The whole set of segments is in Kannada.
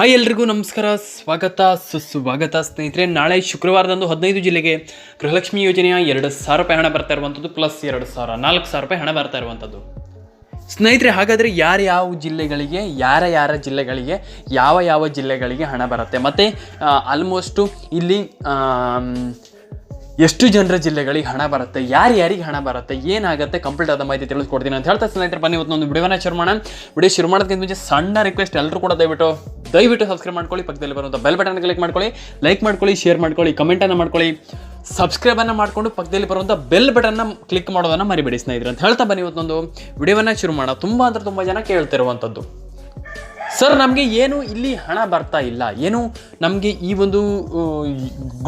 ಹಾಯ್ ಎಲ್ರಿಗೂ ನಮಸ್ಕಾರ. ಸ್ವಾಗತ, ಸುಸ್ವಾಗತ ಸ್ನೇಹಿತರೆ. ನಾಳೆ ಶುಕ್ರವಾರದಂದು ಹದಿನೈದು ಜಿಲ್ಲೆಗೆ ಗೃಹಲಕ್ಷ್ಮಿ ಯೋಜನೆಯ ಎರಡು ಸಾವಿರ ರೂಪಾಯಿ ಹಣ ಬರ್ತಾ ಇರುವಂಥದ್ದು ಪ್ಲಸ್ ಎರಡು ಸಾವಿರ, ನಾಲ್ಕು ಸಾವಿರ ರೂಪಾಯಿ ಹಣ ಬರ್ತಾ ಇರುವಂಥದ್ದು. ಸ್ನೇಹಿತರೆ, ಹಾಗಾದರೆ ಯಾರ್ಯಾವ ಜಿಲ್ಲೆಗಳಿಗೆ, ಯಾರ ಯಾರ ಜಿಲ್ಲೆಗಳಿಗೆ, ಯಾವ ಯಾವ ಜಿಲ್ಲೆಗಳಿಗೆ ಹಣ ಬರುತ್ತೆ? ಮತ್ತು ಆಲ್ಮೋಸ್ಟು ಇಲ್ಲಿ ಎಷ್ಟು ಜನರ ಜಿಲ್ಲೆಗಳಿಗೆ ಹಣ ಬರುತ್ತೆ, ಯಾರು ಯಾರಿಗೆ ಹಣ ಬರುತ್ತೆ, ಏನಾಗುತ್ತೆ ಕಂಪ್ಲೀಟ್ ಆದ ಮಾಹಿತಿ ತಿಳಿಸ್ಕೊಡ್ತೀನಿ ಅಂತ ಹೇಳ್ತಾ ಸ್ನೇಹಿತರೆ, ಬನ್ನಿ ಇವತ್ತು ಒಂದು ವಿಡಿಯೋನ ಶುರು ಮಾಡೋಣ. ವಿಡಿಯೋ ಶುರು ಮಾಡೋದಕ್ಕಿಂತ ಮುಂಚೆ ಸಣ್ಣ ರಿಕ್ವೆಸ್ಟ್ ಎಲ್ಲರೂ ಕೂಡ ದಯವಿಟ್ಟು ದಯವಿಟ್ಟು ಸಬ್ಸ್ಕ್ರೈಬ್ ಮಾಡ್ಕೊಳ್ಳಿ, ಪಕ್ಕದಲ್ಲಿ ಬರುವಂಥ ಬೆಲ್ ಬಟನ್ ಕ್ಲಿಕ್ ಮಾಡ್ಕೊಳ್ಳಿ ಲೈಕ್ ಮಾಡ್ಕೊಳ್ಳಿ ಶೇರ್ ಮಾಡ್ಕೊಳ್ಳಿ ಕಮೆಂಟನ್ನು ಮಾಡ್ಕೊಳ್ಳಿ ಸಬ್ಸ್ಕ್ರೈಬನ್ನು ಮಾಡಿಕೊಂಡು ಪಕ್ಕದಲ್ಲಿ ಬರುವಂಥ ಬೆಲ್ ಬಟನ್ನ ಕ್ಲಿಕ್ ಮಾಡೋದನ್ನು ಮರಿಬೇಡಿ ಸ್ನೇಹಿತರೆ ಅಂತ ಹೇಳ್ತಾ ಬನ್ನಿ ಇವತ್ತೊಂದು ವಿಡಿಯೋವನ್ನು ಶುರು ಮಾಡೋಣ. ತುಂಬ ಅಂದರೆ ತುಂಬ ಜನ ಕೇಳ್ತಿರುವಂಥದ್ದು ಸರ್, ನಮಗೆ ಏನು ಇಲ್ಲಿ ಹಣ ಬರ್ತಾ ಇಲ್ಲ. ಏನು ನಮಗೆ ಈ ಒಂದು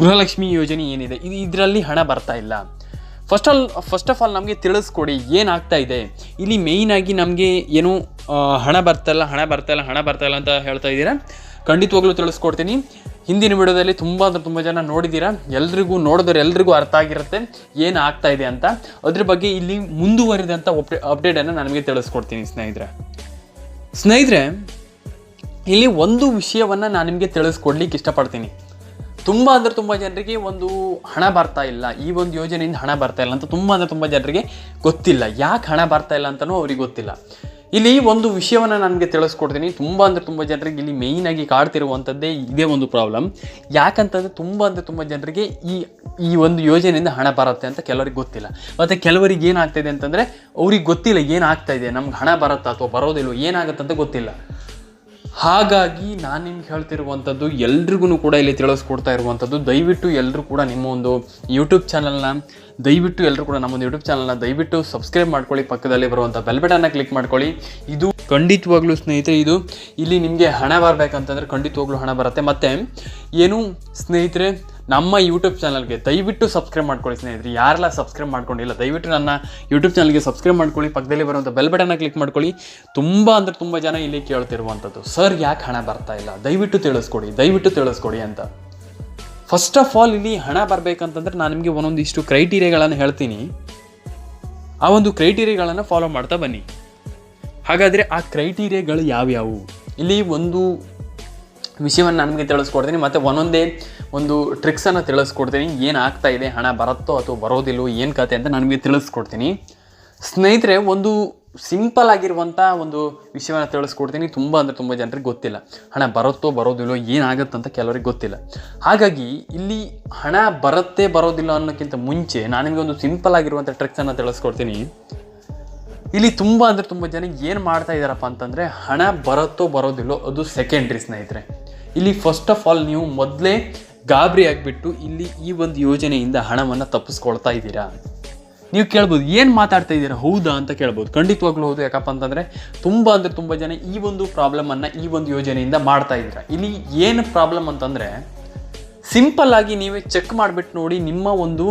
ಗೃಹಲಕ್ಷ್ಮಿ ಯೋಜನೆ ಏನಿದೆ, ಇದು ಇದರಲ್ಲಿ ಹಣ ಬರ್ತಾ ಇಲ್ಲ. First all first of all ನಮಗೆ ತಿಳಿಸ್ಕೊಡಿ ಏನಾಗ್ತಾ ಇದೆ? ಇಲ್ಲಿ ಮೇಯ್ನಾಗಿ ನಮಗೆ ಏನು ಹಣ ಬರ್ತಾ ಇಲ್ಲ, ಹಣ ಬರ್ತಾ ಇಲ್ಲ, ಹಣ ಬರ್ತಾ ಇಲ್ಲ ಅಂತ ಹೇಳ್ತಾ ಇದ್ದೀರಾ? ಖಂಡಿತವಾಗ್ಲೂ ತಿಳಿಸ್ಕೊಡ್ತೀನಿ. ಹಿಂದಿನ ವಿಡಿಯೋದಲ್ಲಿ ತುಂಬ ಅಂದರೆ ತುಂಬ ಜನ ನೋಡಿದ್ದೀರಾ? ಎಲ್ರಿಗೂ ನೋಡಿದ್ರೆ ಎಲ್ರಿಗೂ ಅರ್ಥ ಆಗಿರುತ್ತೆ ಏನು ಆಗ್ತಾ ಇದೆ ಅಂತ. ಅದ್ರ ಬಗ್ಗೆ ಇಲ್ಲಿ ಮುಂದುವರಿದಂಥ ಅಪ್ಡೇಟನ್ನು ನನಗೆ ತಿಳಿಸ್ಕೊಡ್ತೀನಿ ಸ್ನೇಹಿತರೆ. ಸ್ನೇಹಿತರೆ ಇಲ್ಲಿ ಒಂದು ವಿಷಯವನ್ನು ನಾನು ನಿಮಗೆ ತಿಳಿಸ್ಕೊಡ್ಲಿಕ್ಕೆ ಇಷ್ಟಪಡ್ತೀನಿ. ತುಂಬ ಅಂದರೆ ತುಂಬ ಜನರಿಗೆ ಒಂದು ಹಣ ಬರ್ತಾ ಇಲ್ಲ. ಈ ಒಂದು ಯೋಜನೆಯಿಂದ ಹಣ ಬರ್ತಾ ಇಲ್ಲ ಅಂತ ತುಂಬ ಅಂದರೆ ತುಂಬ ಜನರಿಗೆ ಗೊತ್ತಿಲ್ಲ. ಯಾಕೆ ಹಣ ಬರ್ತಾ ಇಲ್ಲ ಅಂತಲೂ ಅವ್ರಿಗೆ ಗೊತ್ತಿಲ್ಲ. ಇಲ್ಲಿ ಒಂದು ವಿಷಯವನ್ನು ನನಗೆ ತಿಳಿಸ್ಕೊಡ್ತೀನಿ. ತುಂಬ ಅಂದರೆ ತುಂಬ ಜನರಿಗೆ ಇಲ್ಲಿ ಮೇಯ್ನಾಗಿ ಕಾಡ್ತಿರುವಂಥದ್ದೇ ಇದೇ ಒಂದು ಪ್ರಾಬ್ಲಮ್ ಯಾಕಂತಂದರೆ ತುಂಬ ಅಂದರೆ ತುಂಬ ಜನರಿಗೆ ಈ ಈ ಒಂದು ಯೋಜನೆಯಿಂದ ಹಣ ಬರುತ್ತೆ ಅಂತ ಕೆಲವರಿಗೆ ಗೊತ್ತಿಲ್ಲ. ಮತ್ತು ಕೆಲವರಿಗೆ ಏನಾಗ್ತಾಯಿದೆ ಅಂತಂದರೆ ಅವ್ರಿಗೆ ಗೊತ್ತಿಲ್ಲ ಏನಾಗ್ತಾ ಇದೆ. ನಮ್ಗೆ ಹಣ ಬರುತ್ತಾ ಅಥವಾ ಬರೋದಿಲ್ಲ ಏನಾಗುತ್ತೆ ಅಂತ ಗೊತ್ತಿಲ್ಲ. ಹಾಗಾಗಿ ನಾನು ನಿಮ್ಗೆ ಹೇಳ್ತಿರುವಂಥದ್ದು ಎಲ್ರಿಗೂ ಕೂಡ ಇಲ್ಲಿ ತಿಳಿಸ್ಕೊಡ್ತಾ ಇರುವಂಥದ್ದು. ದಯವಿಟ್ಟು ಎಲ್ಲರೂ ಕೂಡ ನಿಮ್ಮ ಒಂದು ಯೂಟ್ಯೂಬ್ ಚಾನಲ್ನ ದಯವಿಟ್ಟು ಎಲ್ಲರೂ ಕೂಡ ನಮ್ಮ ಒಂದು ಯೂಟ್ಯೂಬ್ ಚಾನಲ್ನ ದಯವಿಟ್ಟು ಸಬ್ಸ್ಕ್ರೈಬ್ ಮಾಡ್ಕೊಳ್ಳಿ. ಪಕ್ಕದಲ್ಲಿ ಬರುವಂಥ ಬೆಲ್ ಬಟನ್ನ ಕ್ಲಿಕ್ ಮಾಡ್ಕೊಳ್ಳಿ. ಇದು ಖಂಡಿತವಾಗ್ಲೂ ಸ್ನೇಹಿತರೆ, ಇದು ಇಲ್ಲಿ ನಿಮಗೆ ಹಣ ಬರಬೇಕಂತಂದ್ರೆ ಖಂಡಿತವಾಗ್ಲೂ ಹಣ ಬರುತ್ತೆ. ಮತ್ತು ಏನು ಸ್ನೇಹಿತರೆ ನಮ್ಮ ಯೂಟ್ಯೂಬ್ ಚಾನಲ್ಗೆ ದಯವಿಟ್ಟು ಸಬ್ಸ್ಕ್ರೈಬ್ ಮಾಡ್ಕೊಳ್ಳಿ, ಸ್ನೇಹಿತರೆ. ಯಾರೆಲ್ಲ ಸಬ್ಸ್ಕ್ರೈಬ್ ಮಾಡ್ಕೊಂಡಿಲ್ಲ, ದಯವಿಟ್ಟು ನನ್ನ ಯೂಟ್ಯೂಬ್ ಚಾನಲ್ಗೆ ಸಬ್ಸ್ಕ್ರೈಬ್ ಮಾಡ್ಕೊಳ್ಳಿ, ಪಕ್ಕದಲ್ಲಿ ಬರುವಂಥ ಬೆಲ್ ಬಟನ್ನ ಕ್ಲಿಕ್ ಮಾಡ್ಕೊಳ್ಳಿ. ತುಂಬ ಅಂದರೆ ತುಂಬ ಜನ ಇಲ್ಲಿ ಕೇಳ್ತಿರುವಂಥದ್ದು ಸರ್ ಯಾಕೆ ಹಣ ಬರ್ತಾ ಇಲ್ಲ? ದಯವಿಟ್ಟು ತಿಳಿಸ್ಕೊಡಿ ದಯವಿಟ್ಟು ತಿಳಿಸ್ಕೊಡಿ ಅಂತ. ಫಸ್ಟ್ ಆಫ್ ಆಲ್ ಇಲ್ಲಿ ಹಣ ಬರಬೇಕಂತಂದ್ರೆ ನಾನು ನಿಮಗೆ ಒಂದೊಂದಿಷ್ಟು ಕ್ರೈಟೀರಿಯಾಗಳನ್ನು ಹೇಳ್ತೀನಿ. ಆ ಒಂದು ಕ್ರೈಟೀರಿಯಾಗಳನ್ನು ಫಾಲೋ ಮಾಡ್ತಾ ಬನ್ನಿ. ಹಾಗಾದರೆ ಆ ಕ್ರೈಟೀರಿಯಾಗಳು ಯಾವ್ಯಾವು? ಇಲ್ಲಿ ಒಂದು ವಿಷಯವನ್ನು ನನಗೆ ತಿಳಿಸ್ಕೊಡ್ತೀನಿ. ಮತ್ತು ಒಂದೊಂದೇ ಒಂದು ಟ್ರಿಕ್ಸನ್ನು ತಿಳಿಸ್ಕೊಡ್ತೀನಿ. ಏನು ಆಗ್ತಾ ಇದೆ, ಹಣ ಬರುತ್ತೋ ಅಥವಾ ಬರೋದಿಲ್ಲೋ ಏನು ಕತೆ ಅಂತ ನನಗೆ ತಿಳಿಸ್ಕೊಡ್ತೀನಿ. ಸ್ನೇಹಿತರೆ, ಒಂದು ಸಿಂಪಲ್ ಆಗಿರುವಂಥ ಒಂದು ವಿಷಯವನ್ನು ತಿಳಿಸ್ಕೊಡ್ತೀನಿ. ತುಂಬ ಅಂದರೆ ತುಂಬ ಜನರಿಗೆ ಗೊತ್ತಿಲ್ಲ. ಹಣ ಬರುತ್ತೋ ಬರೋದಿಲ್ಲೋ ಏನಾಗುತ್ತೆ ಅಂತ ಕೆಲವರಿಗೆ ಗೊತ್ತಿಲ್ಲ. ಹಾಗಾಗಿ ಇಲ್ಲಿ ಹಣ ಬರುತ್ತೆ, ಬರೋದಿಲ್ಲ ಅನ್ನೋಕ್ಕಿಂತ ಮುಂಚೆ ನಾನು ನಿಮಗೆ ಒಂದು ಸಿಂಪಲ್ ಆಗಿರುವಂಥ ಟ್ರಿಕ್ಸನ್ನು ತಿಳಿಸ್ಕೊಡ್ತೀನಿ. ಇಲ್ಲಿ ತುಂಬ ಅಂದರೆ ತುಂಬ ಜನ ಏನು ಮಾಡ್ತಾ ಇದ್ದಾರಪ್ಪ ಅಂತಂದರೆ, ಹಣ ಬರುತ್ತೋ ಬರೋದಿಲ್ಲೋ ಅದು ಸೆಕೆಂಡ್ರಿ ಸ್ನೇಹಿತರೆ. ಇಲ್ಲಿ ಫಸ್ಟ್ ಆಫ್ ಆಲ್ ನೀವು ಮೊದಲೇ ಗಾಬರಿ ಆಗಿಬಿಟ್ಟು ಇಲ್ಲಿ ಈ ಒಂದು ಯೋಜನೆಯಿಂದ ಹಣವನ್ನು ತಪ್ಪಿಸ್ಕೊಳ್ತಾ ಇದ್ದೀರಾ? ನೀವು ಕೇಳ್ಬೋದು, ಏನು ಮಾತಾಡ್ತಾ ಇದ್ದೀರಾ? ಹೌದಾ ಅಂತ ಕೇಳ್ಬೋದು. ಖಂಡಿತವಾಗ್ಲೂ ಹೌದು. ಯಾಕಪ್ಪ ಅಂತಂದರೆ ತುಂಬ ಅಂದರೆ ತುಂಬ ಜನ ಈ ಒಂದು ಪ್ರಾಬ್ಲಮನ್ನು ಈ ಒಂದು ಯೋಜನೆಯಿಂದ ಮಾಡ್ತಾ ಇದ್ದೀರಾ? ಇಲ್ಲಿ ಏನು ಪ್ರಾಬ್ಲಮ್ ಅಂತಂದರೆ ಸಿಂಪಲ್ ಆಗಿ ನೀವೇ ಚೆಕ್ ಮಾಡಿಬಿಟ್ಟು ನೋಡಿ ನಿಮ್ಮ ಒಂದು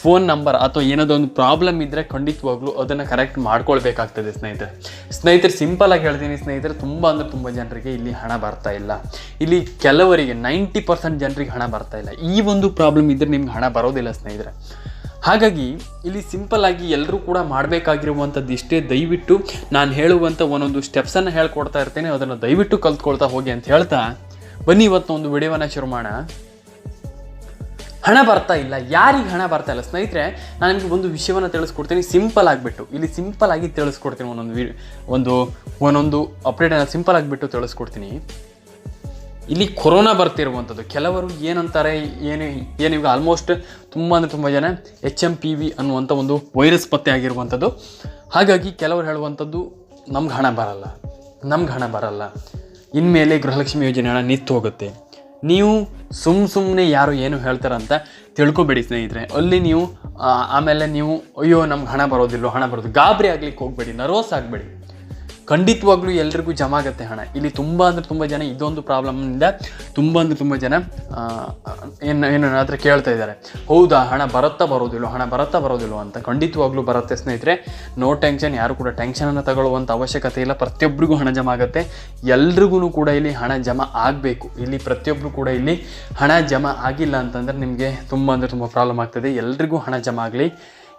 ಫೋನ್ ನಂಬರ್ ಅಥವಾ ಏನಾದರೂ ಒಂದು ಪ್ರಾಬ್ಲಮ್ ಇದ್ದರೆ ಖಂಡಿತವಾಗ್ಲೂ ಅದನ್ನು ಕರೆಕ್ಟ್ ಮಾಡ್ಕೊಳ್ಬೇಕಾಗ್ತದೆ ಸ್ನೇಹಿತರೆ. ಸ್ನೇಹಿತರೆ ಸಿಂಪಲಾಗಿ ಹೇಳ್ತೀನಿ ಸ್ನೇಹಿತರೆ, ತುಂಬ ಅಂದರೆ ತುಂಬ ಜನರಿಗೆ ಇಲ್ಲಿ ಹಣ ಬರ್ತಾ ಇಲ್ಲ. ಇಲ್ಲಿ ಕೆಲವರಿಗೆ ನೈಂಟಿ ಪರ್ಸೆಂಟ್ ಜನರಿಗೆ ಹಣ ಬರ್ತಾ ಇಲ್ಲ. ಈ ಒಂದು ಪ್ರಾಬ್ಲಮ್ ಇದ್ದರೆ ನಿಮ್ಗೆ ಹಣ ಬರೋದಿಲ್ಲ ಸ್ನೇಹಿತರೆ. ಹಾಗಾಗಿ ಇಲ್ಲಿ ಸಿಂಪಲ್ ಆಗಿ ಎಲ್ಲರೂ ಕೂಡ ಮಾಡಬೇಕಾಗಿರುವಂಥದ್ದು ಇಷ್ಟೇ. ದಯವಿಟ್ಟು ನಾನು ಹೇಳುವಂಥ ಒಂದೊಂದು ಸ್ಟೆಪ್ಸನ್ನು ಹೇಳ್ಕೊಡ್ತಾ ಇರ್ತೇನೆ. ಅದನ್ನು ದಯವಿಟ್ಟು ಕಲ್ತ್ಕೊಳ್ತಾ ಹೋಗಿ ಅಂತ ಹೇಳ್ತಾ ಬನ್ನಿ ಇವತ್ತು ಒಂದು ವಿಡಿಯೋವನ್ನು ಶುರು ಮಾಡೋಣ. ಹಣ ಬರ್ತಾ ಇಲ್ಲ. ಯಾರಿಗೆ ಹಣ ಬರ್ತಾ ಇಲ್ಲ? ಸ್ನೇಹಿತರೆ, ನಾನು ನಿಮಗೆ ಒಂದು ವಿಷಯವನ್ನು ತಿಳಿಸ್ಕೊಡ್ತೀನಿ. ಸಿಂಪಲ್ ಆಗಿಬಿಟ್ಟು. ಇಲ್ಲಿ ಸಿಂಪಲ್ ಆಗಿ ತಿಳಿಸ್ಕೊಡ್ತೀನಿ ಒಂದೊಂದು ವಿ ಒಂದು, ಒಂದೊಂದು ಅಪ್ಡೇಟನ್ನು ಸಿಂಪಲ್ ಆಗಿಬಿಟ್ಟು ತಿಳಿಸ್ಕೊಡ್ತೀನಿ. ಇಲ್ಲಿ ಕೊರೋನಾ ಬರ್ತಿರುವಂಥದ್ದು. ಕೆಲವರು ಏನಂತಾರೆ, ಏನು ಏನು ಈಗ ಆಲ್ಮೋಸ್ಟ್ ತುಂಬ ಅಂದರೆ ತುಂಬ ಜನ ಎಚ್ ಎಂ ಪಿ ವಿ ಅನ್ನುವಂಥ ಒಂದು ವೈರಸ್ ಪತ್ತೆ ಆಗಿರುವಂಥದ್ದು. ಹಾಗಾಗಿ ಕೆಲವರು ಹೇಳುವಂಥದ್ದು, ನಮ್ಗೆ ಹಣ ಬರಲ್ಲ. ನಮ್ಗೆ ಹಣ ಬರಲ್ಲ. ಇನ್ಮೇಲೆ ಗೃಹಲಕ್ಷ್ಮಿ ಯೋಜನೆ ಹಣ ನಿಂತು ಹೋಗುತ್ತೆ. ನೀವು ಸುಮ್ಮ ಸುಮ್ಮನೆ ಯಾರು ಏನು ಹೇಳ್ತಾರಂತ ತಿಳ್ಕೊಬೇಡಿ ಸ್ನೇಹಿತರೆ. ಅಲ್ಲಿ ನೀವು ಆಮೇಲೆ ನೀವು, ಅಯ್ಯೋ, ನಮ್ಗೆ ಹಣ ಬರೋದಿಲ್ಲೋ ಹಣ ಬರೋದು, ಗಾಬರಿ ಆಗ್ಲಿಕ್ಕೆ ಹೋಗಬೇಡಿ, ನರ್ವಸ್ ಆಗಬೇಡಿ. ಖಂಡಿತವಾಗ್ಲೂ ಎಲ್ರಿಗೂ ಜಮ ಆಗುತ್ತೆ ಹಣ. ಇಲ್ಲಿ ತುಂಬ ಅಂದರೆ ತುಂಬ ಜನ ಇದೊಂದು ಪ್ರಾಬ್ಲಮ್ನಿಂದ ತುಂಬ ಅಂದರೆ ತುಂಬ ಜನ ಏನು ಏನು ಹತ್ರ ಕೇಳ್ತಾ ಇದ್ದಾರೆ. ಹೌದಾ, ಹಣ ಬರುತ್ತಾ ಬರೋದಿಲ್ಲ ಹಣ ಬರುತ್ತಾ ಬರೋದಿಲ್ಲ ಅಂತ ಖಂಡಿತವಾಗ್ಲೂ ಬರುತ್ತೆ ಸ್ನೇಹಿತರೆ. ನೋ ಟೆನ್ಷನ್ ಯಾರು ಕೂಡ ಟೆನ್ಷನನ್ನು ತಗೊಳ್ಳುವಂಥ ಅವಶ್ಯಕತೆ ಇಲ್ಲ. ಪ್ರತಿಯೊಬ್ಬರಿಗೂ ಹಣ ಜಮ ಆಗುತ್ತೆ. ಎಲ್ರಿಗೂ ಕೂಡ ಇಲ್ಲಿ ಹಣ ಜಮ ಆಗಬೇಕು. ಇಲ್ಲಿ ಪ್ರತಿಯೊಬ್ಬರು ಕೂಡ ಇಲ್ಲಿ ಹಣ ಜಮ ಆಗಿಲ್ಲ ಅಂತಂದರೆ ನಿಮಗೆ ತುಂಬ ಅಂದರೆ ತುಂಬ ಪ್ರಾಬ್ಲಮ್ ಆಗ್ತದೆ. ಎಲ್ರಿಗೂ ಹಣ ಜಮ ಆಗಲಿ.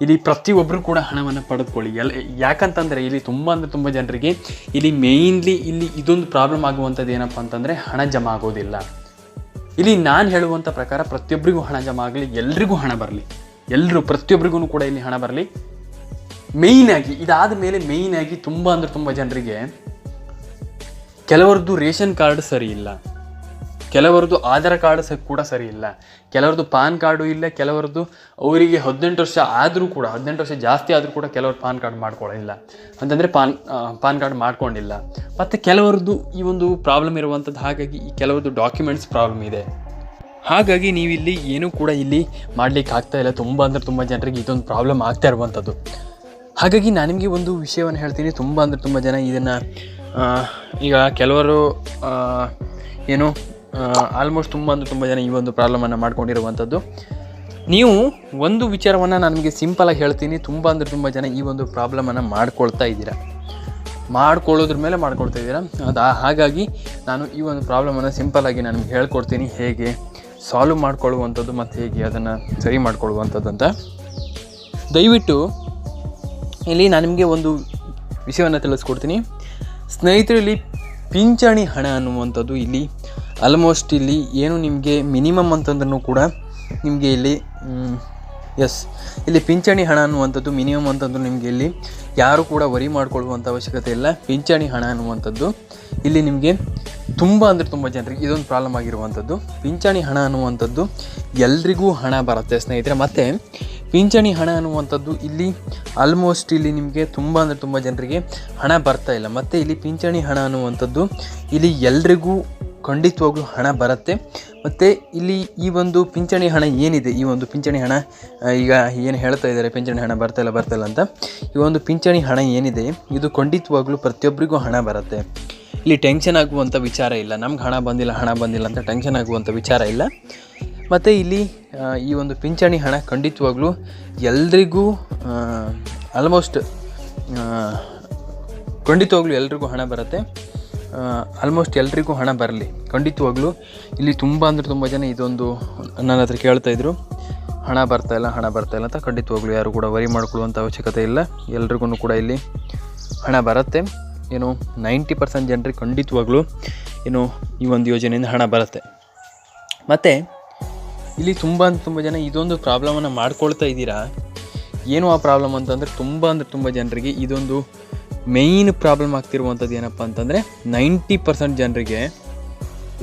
ಇಲ್ಲಿ ಪ್ರತಿಯೊಬ್ಬರು ಕೂಡ ಹಣವನ್ನು ಪಡೆದುಕೊಳ್ಳಿ. ಎಲ್ಲ ಯಾಕಂತಂದರೆ ಇಲ್ಲಿ ತುಂಬ ಅಂದರೆ ತುಂಬ ಜನರಿಗೆ ಇಲ್ಲಿ ಮೇಯ್ನ್ಲಿ ಇಲ್ಲಿ ಇದೊಂದು ಪ್ರಾಬ್ಲಮ್ ಆಗುವಂಥದ್ದು ಏನಪ್ಪ ಅಂತಂದರೆ ಹಣ ಜಮಾ ಆಗೋದಿಲ್ಲ. ಇಲ್ಲಿ ನಾನು ಹೇಳುವಂಥ ಪ್ರಕಾರ ಪ್ರತಿಯೊಬ್ಬರಿಗೂ ಹಣ ಜಮಾ ಆಗಲಿ, ಎಲ್ರಿಗೂ ಹಣ ಬರಲಿ. ಎಲ್ಲರೂ ಪ್ರತಿಯೊಬ್ಬರಿಗೂ ಕೂಡ ಇಲ್ಲಿ ಹಣ ಬರಲಿ. ಮೇಯ್ನಾಗಿ ಇದಾದ ಮೇಲೆ ಮೇಯ್ನಾಗಿ ತುಂಬ ಅಂದರೆ ತುಂಬ ಜನರಿಗೆ ಕೆಲವರದ್ದು ರೇಷನ್ ಕಾರ್ಡ್ ಸರಿ ಇಲ್ಲ. ಕೆಲವರದ್ದು ಆಧಾರ್ ಕಾರ್ಡ್ ಸಹ ಕೂಡ ಸರಿ ಇಲ್ಲ. ಕೆಲವರದ್ದು ಪಾನ್ ಕಾರ್ಡು ಇಲ್ಲ ಕೆಲವರದ್ದು ಅವರಿಗೆ ಹದಿನೆಂಟು ವರ್ಷ ಆದರೂ ಕೂಡ, ಹದಿನೆಂಟು ವರ್ಷ ಜಾಸ್ತಿ ಆದರೂ ಕೂಡ ಕೆಲವರು ಪಾನ್ ಕಾರ್ಡ್ ಮಾಡ್ಕೊಳ್ಳಿಲ್ಲ ಅಂತಂದರೆ ಪಾನ್ ಪಾನ್ ಕಾರ್ಡ್ ಮಾಡ್ಕೊಂಡಿಲ್ಲ. ಮತ್ತು ಕೆಲವರದ್ದು ಈ ಒಂದು ಪ್ರಾಬ್ಲಮ್ ಇರುವಂಥದ್ದು ಹಾಗಾಗಿ ಈ ಕೆಲವರದ್ದು ಡಾಕ್ಯುಮೆಂಟ್ಸ್ ಪ್ರಾಬ್ಲಮ್ ಇದೆ. ಹಾಗಾಗಿ ನೀವಿಲ್ಲಿ ಏನೂ ಕೂಡ ಇಲ್ಲಿ ಮಾಡಲಿಕ್ಕೆ ಆಗ್ತಾ ಇಲ್ಲ. ತುಂಬ ಅಂದರೆ ತುಂಬ ಜನರಿಗೆ ಇದೊಂದು ಪ್ರಾಬ್ಲಮ್ ಆಗ್ತಾ ಇರುವಂಥದ್ದು ಹಾಗಾಗಿ ನಾನು ನಿಮಗೆ ಒಂದು ವಿಷಯವನ್ನು ಹೇಳ್ತೀನಿ. ತುಂಬ ಅಂದರೆ ತುಂಬ ಜನ ಇದನ್ನು ಈಗ ಕೆಲವರು ಏನು ಆಲ್ಮೋಸ್ಟ್ ತುಂಬ ಅಂದರೆ ತುಂಬ ಜನ ಈ ಒಂದು ಪ್ರಾಬ್ಲಮನ್ನು ಮಾಡ್ಕೊಂಡಿರುವಂಥದ್ದು. ನೀವು ಒಂದು ವಿಚಾರವನ್ನು ನನಗೆ ಸಿಂಪಲಾಗಿ ಹೇಳ್ತೀನಿ. ತುಂಬ ಅಂದರೆ ತುಂಬ ಜನ ಈ ಒಂದು ಪ್ರಾಬ್ಲಮನ್ನು ಮಾಡ್ಕೊಳ್ತಾ ಇದ್ದೀರಾ? ಮಾಡ್ಕೊಳ್ಳೋದ್ರ ಮೇಲೆ ಮಾಡ್ಕೊಳ್ತಾ ಇದ್ದೀರಾ? ಅದು ಹಾಗಾಗಿ ನಾನು ಈ ಒಂದು ಪ್ರಾಬ್ಲಮನ್ನು ಸಿಂಪಲಾಗಿ ನಾನು ನಿಮ್ಗೆ ಹೇಳ್ಕೊಡ್ತೀನಿ. ಹೇಗೆ? ಸಾಲ್ವ್ ಮಾಡ್ಕೊಳ್ಳುವಂಥದ್ದು ಮತ್ತು ಹೇಗೆ ಅದನ್ನು ಸರಿ ಮಾಡ್ಕೊಳ್ಳುವಂಥದ್ದು ಅಂತ ದಯವಿಟ್ಟು ಇಲ್ಲಿ ನಾನು ನಿಮಗೆ ಒಂದು ವಿಷಯವನ್ನು ತಿಳಿಸ್ಕೊಡ್ತೀನಿ. ಸ್ನೇಹಿತರಲ್ಲಿ ಪಿಂಚಣಿ ಹಣ ಅನ್ನುವಂಥದ್ದು ಇಲ್ಲಿ ಆಲ್ಮೋಸ್ಟ್ ಇಲ್ಲಿ ಏನು ನಿಮಗೆ ಮಿನಿಮಮ್ ಅಂತಂದ್ರೂ ಕೂಡ ನಿಮಗೆ ಇಲ್ಲಿ ಎಸ್ ಇಲ್ಲಿ ಪಿಂಚಣಿ ಹಣ ಅನ್ನುವಂಥದ್ದು ಮಿನಿಮಮ್ ಅಂತಂದ್ರೂ ನಿಮಗೆ ಇಲ್ಲಿ ಯಾರು ಕೂಡ ವರಿ ಮಾಡಿಕೊಳ್ಳುವಂಥ ಅವಶ್ಯಕತೆ ಇಲ್ಲ. ಪಿಂಚಣಿ ಹಣ ಅನ್ನುವಂಥದ್ದು ಇಲ್ಲಿ ನಿಮಗೆ ತುಂಬ ಅಂದರೆ ತುಂಬ ಜನರಿಗೆ ಇದೊಂದು ಪ್ರಾಬ್ಲಮ್ ಆಗಿರುವಂಥದ್ದು. ಪಿಂಚಣಿ ಹಣ ಅನ್ನುವಂಥದ್ದು ಎಲ್ರಿಗೂ ಹಣ ಬರುತ್ತೆ ಸ್ನೇಹಿತರೆ. ಮತ್ತು ಪಿಂಚಣಿ ಹಣ ಅನ್ನುವಂಥದ್ದು ಇಲ್ಲಿ ಆಲ್ಮೋಸ್ಟ್ ಇಲ್ಲಿ ನಿಮಗೆ ತುಂಬ ಅಂದರೆ ತುಂಬ ಜನರಿಗೆ ಹಣ ಬರ್ತಾ ಇಲ್ಲ. ಮತ್ತು ಇಲ್ಲಿ ಪಿಂಚಣಿ ಹಣ ಅನ್ನುವಂಥದ್ದು ಇಲ್ಲಿ ಎಲ್ರಿಗೂ ಖಂಡಿತವಾಗ್ಲೂ ಹಣ ಬರುತ್ತೆ. ಮತ್ತು ಇಲ್ಲಿ ಈ ಒಂದು ಪಿಂಚಣಿ ಹಣ ಏನಿದೆ? ಈ ಒಂದು ಪಿಂಚಣಿ ಹಣ ಈಗ ಏನು ಹೇಳ್ತಾ ಇದ್ದಾರೆ? ಪಿಂಚಣಿ ಹಣ ಬರ್ತಾ ಇಲ್ಲ ಬರ್ತಾ ಇಲ್ಲ ಅಂತ. ಈ ಒಂದು ಪಿಂಚಣಿ ಹಣ ಏನಿದೆ? ಇದು ಖಂಡಿತವಾಗ್ಲೂ ಪ್ರತಿಯೊಬ್ಬರಿಗೂ ಹಣ ಬರುತ್ತೆ. ಇಲ್ಲಿ ಟೆನ್ಷನ್ ಆಗುವಂಥ ವಿಚಾರ ಇಲ್ಲ. ನಮ್ಗೆ ಹಣ ಬಂದಿಲ್ಲ ಹಣ ಬಂದಿಲ್ಲ ಅಂತ ಟೆನ್ಷನ್ ಆಗುವಂಥ ವಿಚಾರ ಇಲ್ಲ. ಮತ್ತು ಇಲ್ಲಿ ಈ ಒಂದು ಪಿಂಚಣಿ ಹಣ ಖಂಡಿತವಾಗ್ಲೂ ಎಲ್ರಿಗೂ ಆಲ್ಮೋಸ್ಟ್ ಖಂಡಿತವಾಗ್ಲೂ ಎಲ್ರಿಗೂ ಹಣ ಬರುತ್ತೆ. ಆಲ್ಮೋಸ್ಟ್ ಎಲ್ರಿಗೂ ಹಣ ಬರಲಿ. ಖಂಡಿತವಾಗ್ಲೂ ಇಲ್ಲಿ ತುಂಬ ಅಂದರೆ ತುಂಬ ಜನ ಇದೊಂದು ನನ್ನ ಹತ್ರ ಕೇಳ್ತಾಯಿದ್ರು ಹಣ ಬರ್ತಾ ಇಲ್ಲ, ಹಣ ಬರ್ತಾ ಇಲ್ಲ ಅಂತ ಖಂಡಿತವಾಗ್ಲೂ ಯಾರು ಕೂಡ ವರಿ ಮಾಡ್ಕೊಳ್ಳುವಂಥ ಅವಶ್ಯಕತೆ ಇಲ್ಲ. ಎಲ್ರಿಗೂ ಕೂಡ ಇಲ್ಲಿ ಹಣ ಬರುತ್ತೆ. ಏನು ನೈಂಟಿ ಪರ್ಸೆಂಟ್ ಜನರಿಗೆ ಖಂಡಿತವಾಗ್ಲೂ, ಏನು, ಈ ಒಂದು ಯೋಜನೆಯಿಂದ ಹಣ ಬರುತ್ತೆ. ಮತ್ತು ಇಲ್ಲಿ ತುಂಬ ಅಂದ್ರೆ ತುಂಬ ಜನ ಇದೊಂದು ಪ್ರಾಬ್ಲಮನ್ನು ಮಾಡ್ಕೊಳ್ತಾ ಇದ್ದೀರಾ? ಏನು ಆ ಪ್ರಾಬ್ಲಮ್ ಅಂತಂದರೆ ತುಂಬ ಅಂದರೆ ತುಂಬ ಜನರಿಗೆ ಇದೊಂದು ಮೇಯ್ನ್ ಪ್ರಾಬ್ಲಮ್ ಆಗ್ತಿರುವಂಥದ್ದು ಏನಪ್ಪ ಅಂತಂದರೆ ನೈಂಟಿ ಪರ್ಸೆಂಟ್ ಜನರಿಗೆ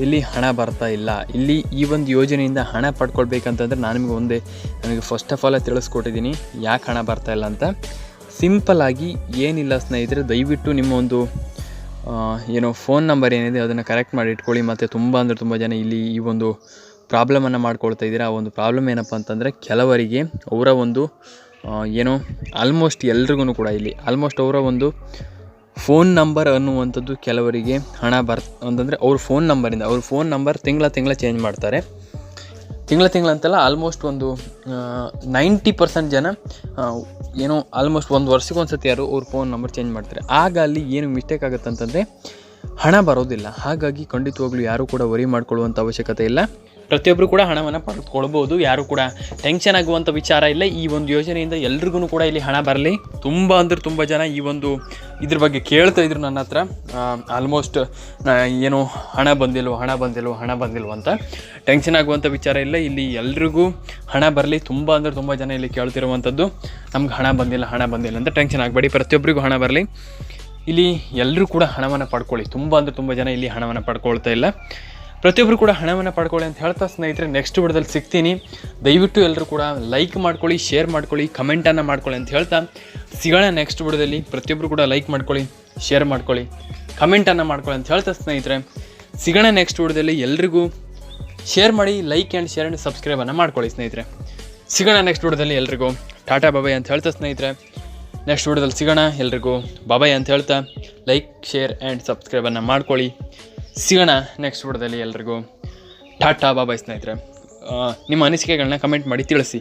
ಇಲ್ಲಿ ಹಣ ಬರ್ತಾ ಇಲ್ಲ. ಇಲ್ಲಿ ಈ ಒಂದು ಯೋಜನೆಯಿಂದ ಹಣ ಪಡ್ಕೊಳ್ಬೇಕಂತಂದ್ರೆ ನಾನು ನಿಮಗೆ ಒಂದೇ ನನಗೆ ಫಸ್ಟ್ ಆಫ್ ಆಲ್ ತಿಳಿಸ್ಕೊಟ್ಟಿದ್ದೀನಿ. ಯಾಕೆ ಹಣ ಬರ್ತಾ ಇಲ್ಲ ಅಂತ? ಸಿಂಪಲ್ ಆಗಿ ಏನಿಲ್ಲ ಸ್ನೇಹಿತರೆ, ದಯವಿಟ್ಟು ನಿಮ್ಮ ಒಂದು ಏನೋ ಫೋನ್ ನಂಬರ್ ಏನಿದೆ ಅದನ್ನು ಕರೆಕ್ಟ್ ಮಾಡಿ ಇಟ್ಕೊಳ್ಳಿ. ಮತ್ತು ತುಂಬ ಅಂದರೆ ತುಂಬ ಜನ ಇಲ್ಲಿ ಈ ಒಂದು ಪ್ರಾಬ್ಲಮನ್ನು ಮಾಡ್ಕೊಳ್ತಾ ಇದ್ದೀರಾ? ಆ ಒಂದು ಪ್ರಾಬ್ಲಮ್ ಏನಪ್ಪ ಅಂತಂದರೆ ಕೆಲವರಿಗೆ ಅವರ ಒಂದು ಏನು ಆಲ್ಮೋಸ್ಟ್ ಎಲ್ರಿಗೂ ಕೂಡ ಇಲ್ಲಿ ಆಲ್ಮೋಸ್ಟ್ ಅವರ ಒಂದು ಫೋನ್ ನಂಬರ್ ಅನ್ನುವಂಥದ್ದು ಕೆಲವರಿಗೆ ಹಣ ಬರ್, ಅಂತಂದರೆ ಅವ್ರ ಫೋನ್ ನಂಬರಿಂದ ಅವ್ರ ಫೋನ್ ನಂಬರ್ ತಿಂಗಳ ತಿಂಗಳ ಚೇಂಜ್ ಮಾಡ್ತಾರೆ. ತಿಂಗಳ ತಿಂಗಳ ಅಂತಲ್ಲ ಆಲ್ಮೋಸ್ಟ್ ಒಂದು ನೈಂಟಿ ಪರ್ಸೆಂಟ್ ಜನ ಏನೋ ಆಲ್ಮೋಸ್ಟ್ ಒಂದು ವರ್ಷಕ್ಕೆ ಒಂದು ಸತಿ ಯಾರು ಅವ್ರ ಫೋನ್ ನಂಬರ್ ಚೇಂಜ್ ಮಾಡ್ತಾರೆ. ಆಗ ಅಲ್ಲಿ ಏನು ಮಿಸ್ಟೇಕ್ ಆಗುತ್ತೆ ಅಂತಂದರೆ ಹಣ ಬರೋದಿಲ್ಲ. ಹಾಗಾಗಿ ಖಂಡಿತವಾಗ್ಲೂ ಯಾರೂ ಕೂಡ ವರಿ ಮಾಡ್ಕೊಳ್ಳುವಂಥ ಅವಶ್ಯಕತೆ ಇಲ್ಲ. ಪ್ರತಿಯೊಬ್ಬರು ಕೂಡ ಹಣವನ್ನು ಪಡೆದುಕೊಳ್ಬೋದು ಯಾರು ಕೂಡ ಟೆನ್ಷನ್ ಆಗುವಂಥ ವಿಚಾರ ಇಲ್ಲ. ಈ ಒಂದು ಯೋಜನೆಯಿಂದ ಎಲ್ರಿಗೂ ಕೂಡ ಇಲ್ಲಿ ಹಣ ಬರಲಿ. ತುಂಬ ಅಂದ್ರೆ ತುಂಬ ಜನ ಈ ಒಂದು ಇದ್ರ ಬಗ್ಗೆ ಕೇಳ್ತಾ ಇದ್ರು ನನ್ನ ಹತ್ರ. ಆಲ್ಮೋಸ್ಟ್ ಏನು ಹಣ ಬಂದಿಲ್ವೋ ಹಣ ಬಂದಿಲ್ವೋ ಹಣ ಬಂದಿಲ್ವೋ ಅಂತ. ಟೆನ್ಷನ್ ಆಗುವಂಥ ವಿಚಾರ ಇಲ್ಲ. ಇಲ್ಲಿ ಎಲ್ರಿಗೂ ಹಣ ಬರಲಿ. ತುಂಬ ಅಂದ್ರೆ ತುಂಬ ಜನ ಇಲ್ಲಿ ಕೇಳ್ತಿರುವಂಥದ್ದು ನಮ್ಗೆ ಹಣ ಬಂದಿಲ್ಲ ಹಣ ಬಂದಿಲ್ಲ ಅಂತ ಟೆನ್ಷನ್ ಆಗಬೇಡಿ. ಪ್ರತಿಯೊಬ್ಬರಿಗೂ ಹಣ ಬರಲಿ. ಇಲ್ಲಿ ಎಲ್ಲರೂ ಕೂಡ ಹಣವನ್ನು ಪಡ್ಕೊಳ್ಳಿ. ತುಂಬ ಅಂದರೆ ತುಂಬ ಜನ ಇಲ್ಲಿ ಹಣವನ್ನು ಪಡ್ಕೊಳ್ತಾ ಇಲ್ಲ. ಪ್ರತಿಯೊಬ್ಬರು ಕೂಡ ಹಣವನ್ನು ಪಡ್ಕೊಳ್ಳಿ ಅಂತ ಹೇಳ್ತಾ ಸ್ನೇಹಿತರೆ ನೆಕ್ಸ್ಟ್ ವಿಡಿಯೋದಲ್ಲಿ ಸಿಗ್ತೀನಿ. ದಯವಿಟ್ಟು ಎಲ್ಲರೂ ಕೂಡ ಲೈಕ್ ಮಾಡ್ಕೊಳ್ಳಿ ಶೇರ್ ಮಾಡ್ಕೊಳ್ಳಿ ಕಮೆಂಟನ್ನು ಮಾಡ್ಕೊಳ್ಳಿ ಅಂತ ಹೇಳ್ತಾ ಸಿಗೋಣ ನೆಕ್ಸ್ಟ್ ವಿಡಿಯೋದಲ್ಲಿ. ಪ್ರತಿಯೊಬ್ಬರು ಕೂಡ ಲೈಕ್ ಮಾಡ್ಕೊಳ್ಳಿ ಶೇರ್ ಮಾಡ್ಕೊಳ್ಳಿ ಕಮೆಂಟನ್ನು ಮಾಡ್ಕೊಳ್ಳಿ ಅಂತ ಹೇಳ್ತಾ ಸ್ನೇಹಿತರೆ. ಸಿಗೋಣ ನೆಕ್ಸ್ಟ್ ವಿಡಿಯೋದಲ್ಲಿ. ಎಲ್ರಿಗೂ ಶೇರ್ ಮಾಡಿ ಲೈಕ್ ಆ್ಯಂಡ್ ಶೇರ್ ಆ್ಯಂಡ್ ಸಬ್ಸ್ಕ್ರೈಬನ್ನು ಮಾಡ್ಕೊಳ್ಳಿ ಸ್ನೇಹಿತರೆ. ಸಿಗೋಣ ನೆಕ್ಸ್ಟ್ ವಿಡಿಯೋದಲ್ಲಿ ಎಲ್ರಿಗೂ. ಟಾಟಾ ಬಾಬಾಯ್ ಅಂತ ಹೇಳ್ತಾ ಸ್ನೇಹಿತರೆ. ನೆಕ್ಸ್ಟ್ ವಿಡಿಯೋದಲ್ಲಿ ಸಿಗೋಣ ಎಲ್ರಿಗೂ. ಬಾಬಾಯ್ ಅಂತ ಹೇಳ್ತಾ ಲೈಕ್ ಶೇರ್ ಆ್ಯಂಡ್ ಸಬ್ಸ್ಕ್ರೈಬನ್ನು ಮಾಡ್ಕೊಳ್ಳಿ. ಸಿಗೋಣ ನೆಕ್ಸ್ಟ್ ವಿಡಿಯೋದಲ್ಲಿ ಎಲ್ರಿಗೂ. ಟಾಟಾ ಬಾಬಾಯ್ ಸ್ನೇಹಿತರೆ. ನಿಮ್ಮ ಅನಿಸಿಕೆಗಳನ್ನ ಕಮೆಂಟ್ ಮಾಡಿ ತಿಳಿಸಿ.